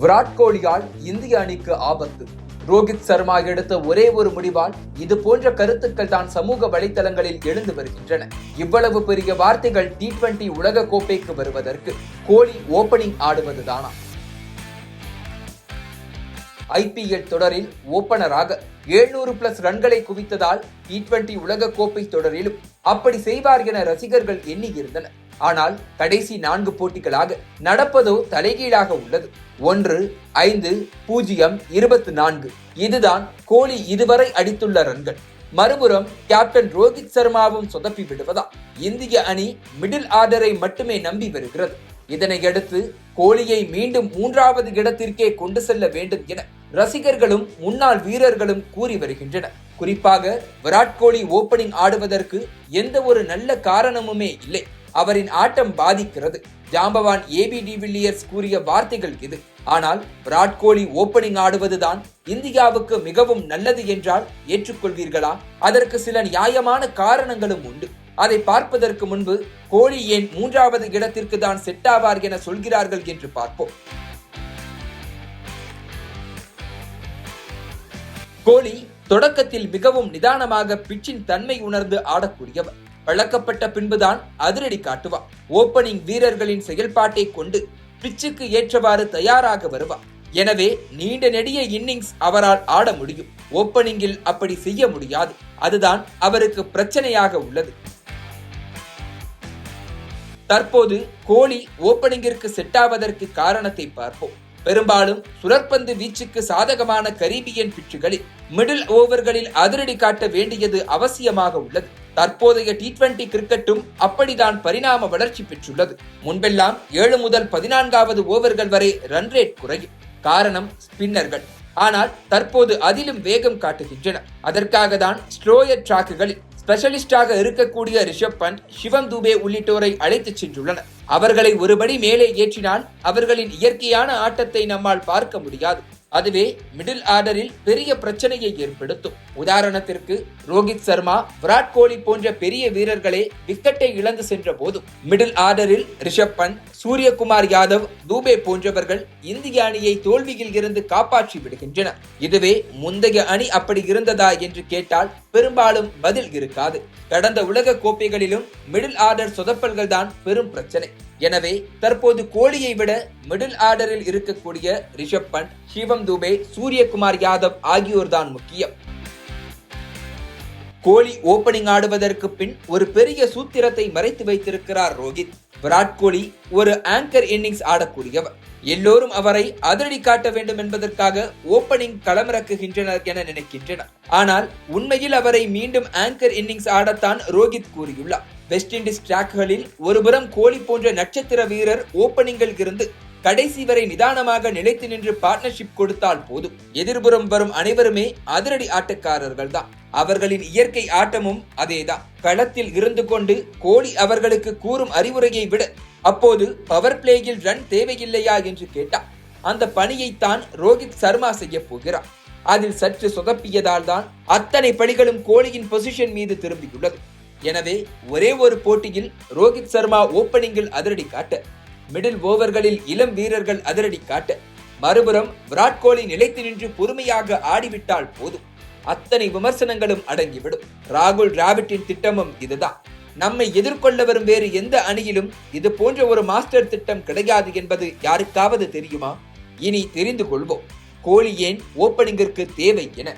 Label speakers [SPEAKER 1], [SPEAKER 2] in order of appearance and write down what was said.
[SPEAKER 1] விராட் கோலியால் இந்திய அணிக்கு ஆபத்து. ரோஹித் சர்மா எடுத்த ஒரே ஒரு முடிவால் இது போன்ற கருத்துக்கள் தான் சமூக வலைத்தளங்களில் எழுந்து வருகின்றன. இவ்வளவு பெரிய வார்த்தைகள் டி டுவெண்டி உலக கோப்பைக்கு வருவதற்கு கோலி ஓபனிங் ஆடுவதுதானா? ஐபிஎல் தொடரில் ஓபனராக 700 பிளஸ் ரன்களை குவித்ததால் டி டுவெண்டி உலக கோப்பை தொடரிலும் அப்படி செய்வார் என ரசிகர்கள் எண்ணியிருந்தனர். ஆனால் கடைசி நான்கு போட்டிகளாக நடப்பதோ தலைகீழாக உள்ளது. ஒன்று ஐந்து பூஜ்ஜியம் இருபத்தி நான்கு. இதுதான் கோலி இதுவரை அடித்துள்ள ரன்கள். மறுபுறம் கேப்டன் ரோஹித் சர்மாவும் சொதப்பி விடுவதா? இந்திய அணி மிடில் ஆர்டரை மட்டுமே நம்பி வருகிறது. இதனையடுத்து கோலியை மீண்டும் மூன்றாவது இடத்திற்கே கொண்டு செல்ல வேண்டும் என ரசிகர்களும் முன்னாள் வீரர்களும் கூறி வருகின்றனர். குறிப்பாக விராட் கோலி ஓபனிங் ஆடுவதற்கு எந்த ஒரு நல்ல காரணமுமே இல்லை. அவரின் ஆட்டம் பாதிக்கிறது. ஜாம்பவான் ஏபி டிவில்லியர்ஸ் கூறிய வார்த்தைகள் இது. ஆனால் விராட் கோலி ஓபனிங் ஆடுவதுதான் இந்தியாவுக்கு மிகவும் நல்லது என்றால் ஏற்றுக்கொள்வீர்களா? அதற்கு சில நியாயமான காரணங்களும் உண்டு. அதை பார்ப்பதற்கு முன்பு கோலி ஏன் மூன்றாவது இடத்திற்கு தான் செட் ஆவார் என சொல்கிறார்கள் என்று பார்ப்போம். கோலி தொடக்கத்தில் மிகவும் நிதானமாக பிச்சின் தன்மை உணர்ந்து ஆடக்கூடியவர். பழக்கப்பட்ட பின்புதான் அதிரடி காட்டுவா. ஓபனிங் வீரர்களின் செயல்பாட்டை கொண்டு பிச்சுக்கு ஏற்றவாறு தயாராக வருவார் எனவே நீண்ட நெடிய இன்னிங்ஸ் அவரால் ஆட முடியும். ஓப்பனிங்கில் அப்படி செய்ய முடியாது. அதுதான் அவருக்கு பிரச்சனையாக உள்ளது. தற்போது கோலி ஓப்பனிங்கிற்கு செட் ஆவதற்கு காரணத்தை பார்ப்போம். பெரும்பாலும் சுழற்பந்து வீச்சுக்கு சாதகமான கரீபியன் பிச்சுகளில் மிடில் ஓவர்களில் அதிரடி காட்ட வேண்டியது அவசியமாக உள்ளது. தற்போதைய டி டுவெண்டி கிரிக்கெட்டும் அப்படிதான் பரிணாம வளர்ச்சி பெற்றுள்ளது. முன்பெல்லாம் ஏழு முதல் பதினான்காவது ஓவர்கள் வரை ரன் ரேட் குறையும். காரணம் ஸ்பின்னர்கள் ஆனால் தற்போது அதிலும் வேகம் காட்டுகின்றன. அதற்காக தான் ஸ்ட்ரோயர் டிராக்குகளில் ஸ்பெஷலிஸ்டாக இருக்கக்கூடிய ரிஷப் பண்ட் சிவம் தூபே உள்ளிட்டோரை அழைத்துச் சென்றுள்ளனர். அவர்களை ஒருபடி மேலே ஏற்றினால் அவர்களின் இயற்கையான ஆட்டத்தை நம்மால் பார்க்க முடியாது. அதுவே மிடில் ஆர்டரில் பெரிய பிரச்சனையை ஏற்படுத்தும். உதாரணத்திற்கு ரோஹித் சர்மா விராட் கோலி போன்ற பெரிய வீரர்களே விக்கெட்டை இழந்து சென்ற போதும் மிடில் ஆர்டரில் ரிஷப் பந்த் சூரியகுமார் யாதவ் தூபே போன்றவர்கள் இந்திய அணியை தோல்வியில் இருந்து காப்பாற்றி விடுகின்றனர். இதுவே முந்தைய அணி அப்படி இருந்ததா என்று கேட்டால் பெரும்பாலும் பதில் இருக்காது. கடந்த உலக கோப்பைகளிலும் மிடில் ஆர்டர் சொதப்பல்கள் தான் பெரும் பிரச்சனை. எனவே தற்போது கோலியை விட மிடில் ஆர்டரில் இருக்கக்கூடிய ரிஷப் பண்ட் சிவம் தூபே சூரியகுமார் யாதவ் ஆகியோர் தான் முக்கியம். கோலி ஓபனிங் ஆடுவதற்கு பின் ஒரு பெரிய சூத்திரத்தை மறைத்து வைத்திருக்கிறார் ரோஹித். விராட் கோலி ஒரு ஆங்கர் இன்னிங்ஸ் ஆடக்கூடியவர். எல்லோரும் அவரை அதிரடி காட்ட வேண்டும் என்பதற்காக ஓபனிங் களமிறக்குகின்றனர் என நினைக்கின்றனர். ஆனால் உண்மையில் அவரை மீண்டும் ஆங்கர் இன்னிங்ஸ் ஆடத்தான் ரோஹித் கூறியுள்ளார். வெஸ்ட் இண்டீஸ் டிராக்குகளில் ஒருபுறம் கோலி போன்ற நட்சத்திர வீரர் ஓபனிங்கில் இருந்து கடைசி வரை நிதானமாக நிலைத்து நின்று பார்ட்னர்ஷிப் கொடுத்தால் போதும். எதிர்புறம் வரும் அனைவருமே அதிரடி ஆட்டக்காரர்கள் தான் அவர்களின் இயற்கை ஆட்டமும் அதேதான். களத்தில் இருந்து கொண்டு கோலி அவர்களுக்கு கூறும் அறிவுரையை விட அப்போது பவர் பிளேயில் ரன் தேவையில்லையா என்று கேட்டார் அந்த பணியைத்தான் ரோஹித் சர்மா செய்ய போகிறார். அதில் சற்று சொதப்பியதால் தான் அத்தனை பணிகளும் கோலியின் பொசிஷன் மீது திரும்பியுள்ளது. எனவே ஒரே ஒரு போட்டியில் ரோஹித் சர்மா ஓப்பனிங்கில் அதிரடி காட்ட மிடில் ஓவர்களில் இளம் வீரர்கள் அதிரடி காட்ட. மறுபுறம் விராட் கோலி நிலைத்து நின்று பொறுமையாக ஆடிவிட்டால் போதும். அத்தனை விமர்சனங்களும் அடங்கிவிடும். ராகுல் டிராவிட்டின் திட்டமும் இதுதான். நம்மை எதிர்கொள்ள வரும் வேறு எந்த அணியிலும் இது போன்ற ஒரு மாஸ்டர் திட்டம் கிடையாது என்பது யாருக்காவது தெரியுமா? இனி தெரிந்து கொள்வோம். கோலி ஏன் ஓப்பனிங்கிற்கு தேவை என.